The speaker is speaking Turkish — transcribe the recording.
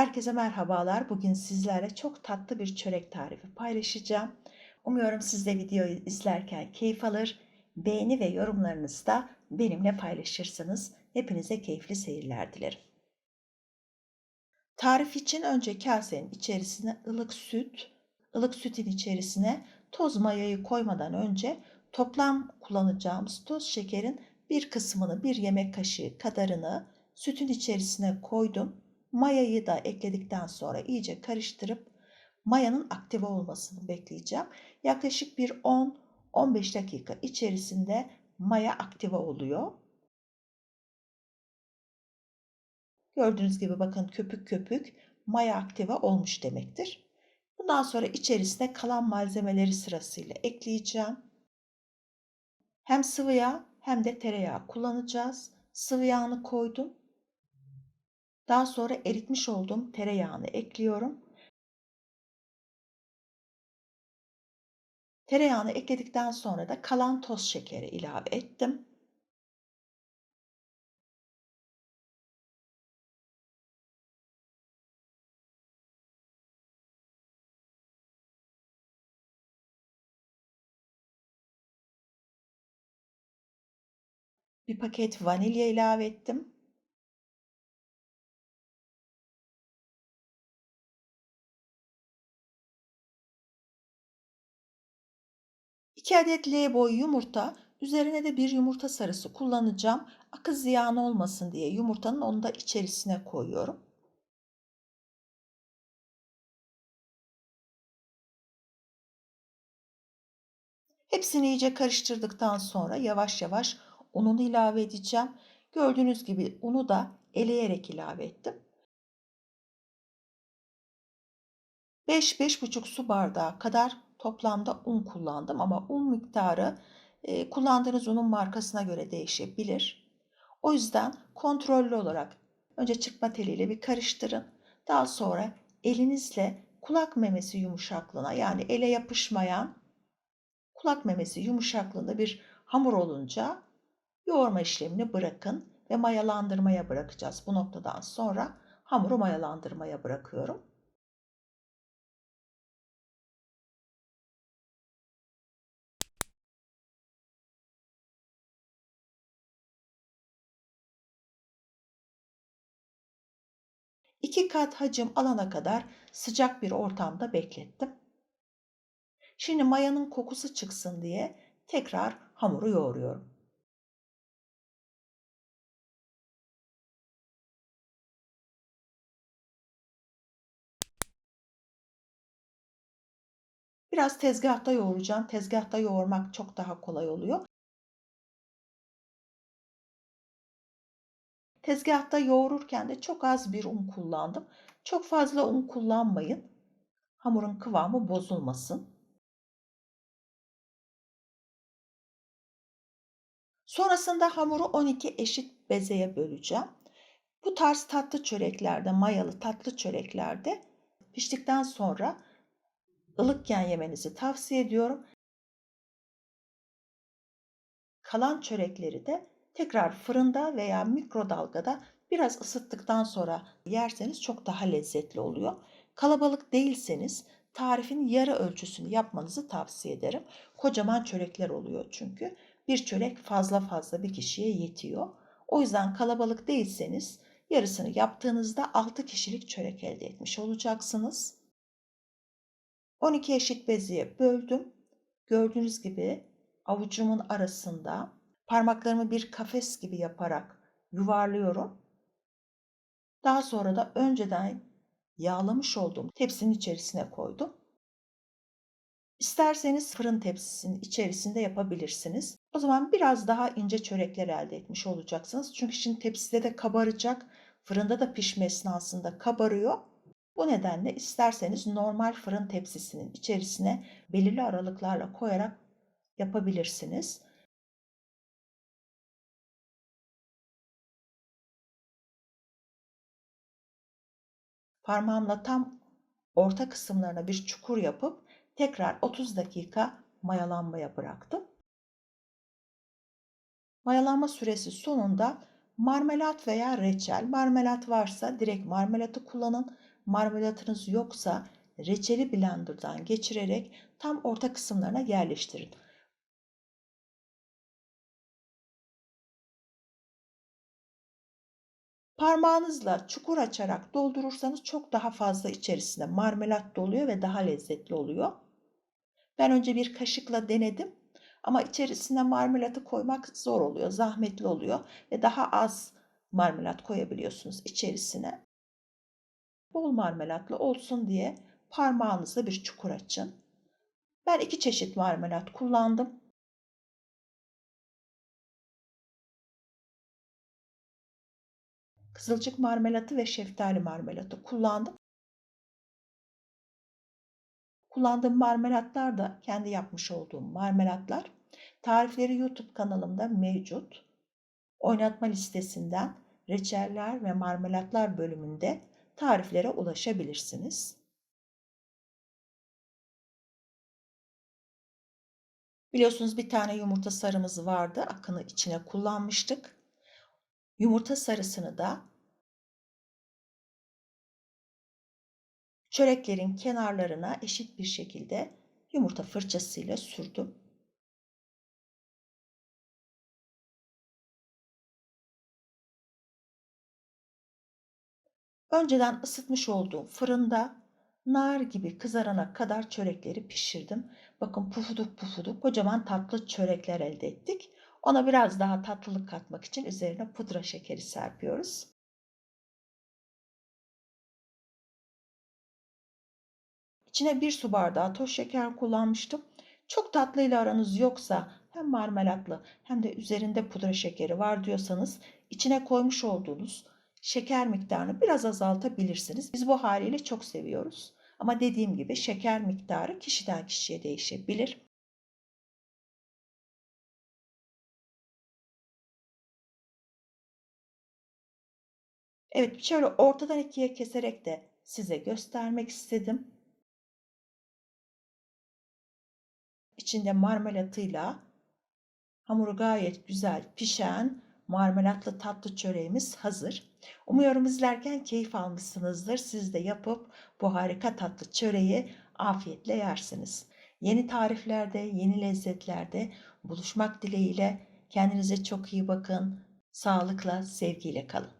Herkese merhabalar. Bugün sizlerle çok tatlı bir çörek tarifi paylaşacağım. Umuyorum siz de videoyu izlerken keyif alır, beğeni ve yorumlarınızı da benimle paylaşırsınız. Hepinize keyifli seyirler dilerim. Tarif için önce kasenin içerisine ılık süt, ılık sütün içerisine toz mayayı koymadan önce toplam kullanacağımız toz şekerin bir kısmını, bir yemek kaşığı kadarını sütün içerisine koydum. Mayayı da ekledikten sonra iyice karıştırıp mayanın aktive olmasını bekleyeceğim. Yaklaşık bir 10-15 dakika içerisinde maya aktive oluyor. Gördüğünüz gibi bakın köpük köpük maya aktive olmuş demektir. Bundan sonra içerisine kalan malzemeleri sırasıyla ekleyeceğim. Hem sıvı yağ hem de tereyağı kullanacağız. Sıvı yağını koydum. Daha sonra eritmiş olduğum tereyağını ekliyorum. Tereyağını ekledikten sonra da kalan toz şekeri ilave ettim. Bir paket vanilya ilave ettim. 2 adet L boy yumurta, üzerine de bir yumurta sarısı kullanacağım. Akı ziyan olmasın diye yumurtanın onu da içerisine koyuyorum. Hepsini iyice karıştırdıktan sonra yavaş yavaş ununu ilave edeceğim. Gördüğünüz gibi unu da eleyerek ilave ettim. 5-5,5 su bardağı kadar toplamda un kullandım ama un miktarı e, kullandığınız unun markasına göre değişebilir. O yüzden kontrollü olarak önce çırpma teliyle bir karıştırın. Daha sonra elinizle kulak memesi yumuşaklığına yani ele yapışmayan kulak memesi yumuşaklığında bir hamur olunca yoğurma işlemini bırakın ve mayalandırmaya bırakacağız. Bu noktadan sonra hamuru mayalandırmaya bırakıyorum. 2 kat hacim alana kadar sıcak bir ortamda beklettim. Şimdi mayanın kokusu çıksın diye tekrar hamuru yoğuruyorum. Biraz tezgahta yoğuracağım. Tezgahta yoğurmak çok daha kolay oluyor. Tezgahta yoğururken de çok az bir un kullandım. Çok fazla un kullanmayın. Hamurun kıvamı bozulmasın. Sonrasında hamuru 12 eşit bezeye böleceğim. Bu tarz tatlı çöreklerde, mayalı tatlı çöreklerde piştikten sonra ılıkken yemenizi tavsiye ediyorum. Kalan çörekleri de tekrar fırında veya mikrodalgada biraz ısıttıktan sonra yerseniz çok daha lezzetli oluyor. Kalabalık değilseniz tarifin yarı ölçüsünü yapmanızı tavsiye ederim. Kocaman çörekler oluyor çünkü. Bir çörek fazla fazla bir kişiye yetiyor. O yüzden kalabalık değilseniz yarısını yaptığınızda 6 kişilik çörek elde etmiş olacaksınız. 12 eşit beziye böldüm. Gördüğünüz gibi avucumun arasında Parmaklarımı bir kafes gibi yaparak yuvarlıyorum. Daha sonra da önceden yağlamış olduğum tepsinin içerisine koydum. İsterseniz fırın tepsisinin içerisinde yapabilirsiniz. O zaman biraz daha ince çörekler elde etmiş olacaksınız. Çünkü şimdi tepside de kabaracak. Fırında da pişme esnasında kabarıyor. Bu nedenle isterseniz normal fırın tepsisinin içerisine belirli aralıklarla koyarak yapabilirsiniz. Parmağımla tam orta kısımlarına bir çukur yapıp tekrar 30 dakika mayalanmaya bıraktım. Mayalanma süresi sonunda Marmelat veya reçel. Marmelat varsa direkt marmelatı kullanın. Marmelatınız yoksa reçeli blenderdan geçirerek tam orta kısımlarına yerleştirin. Parmağınızla çukur açarak doldurursanız çok daha fazla içerisine marmelat doluyor ve daha lezzetli oluyor. Ben önce bir kaşıkla denedim ama içerisine marmelatı koymak zor oluyor, zahmetli oluyor ve daha az marmelat koyabiliyorsunuz içerisine. Bol marmelatlı olsun diye parmağınızla bir çukur açın. Ben iki çeşit marmelat kullandım. Kızılcık marmelatı ve şeftali marmelatı kullandım. Kullandığım marmelatlar da kendi yapmış olduğum marmelatlar. Tarifleri YouTube kanalımda mevcut. Oynatma listesinden reçeller ve marmelatlar bölümünde tariflere ulaşabilirsiniz. Biliyorsunuz bir tane yumurta sarımız vardı. Akını içine kullanmıştık. Yumurta sarısını da çöreklerin kenarlarına eşit bir şekilde yumurta fırçasıyla sürdüm. Önceden ısıtmış olduğum fırında nar gibi kızarana kadar çörekleri pişirdim. Bakın pufuduk pufuduk kocaman tatlı çörekler elde ettik. Ona biraz daha tatlılık katmak için üzerine pudra şekeri serpiyoruz. İçine bir su bardağı toz şeker kullanmıştım. Çok tatlıyla aranız yoksa hem marmelatlı hem de üzerinde pudra şekeri var diyorsanız içine koymuş olduğunuz şeker miktarını biraz azaltabilirsiniz. Biz bu haliyle çok seviyoruz. Ama dediğim gibi şeker miktarı kişiden kişiye değişebilir. Evet, şöyle ortadan ikiye keserek de size göstermek istedim. İçinde marmelatıyla hamuru gayet güzel pişen marmelatlı tatlı çöreğimiz hazır. Umuyorum izlerken keyif almışsınızdır. Siz de yapıp bu harika tatlı çöreği afiyetle yersiniz. Yeni tariflerde, yeni lezzetlerde buluşmak dileğiyle kendinize çok iyi bakın. Sağlıkla, sevgiyle kalın.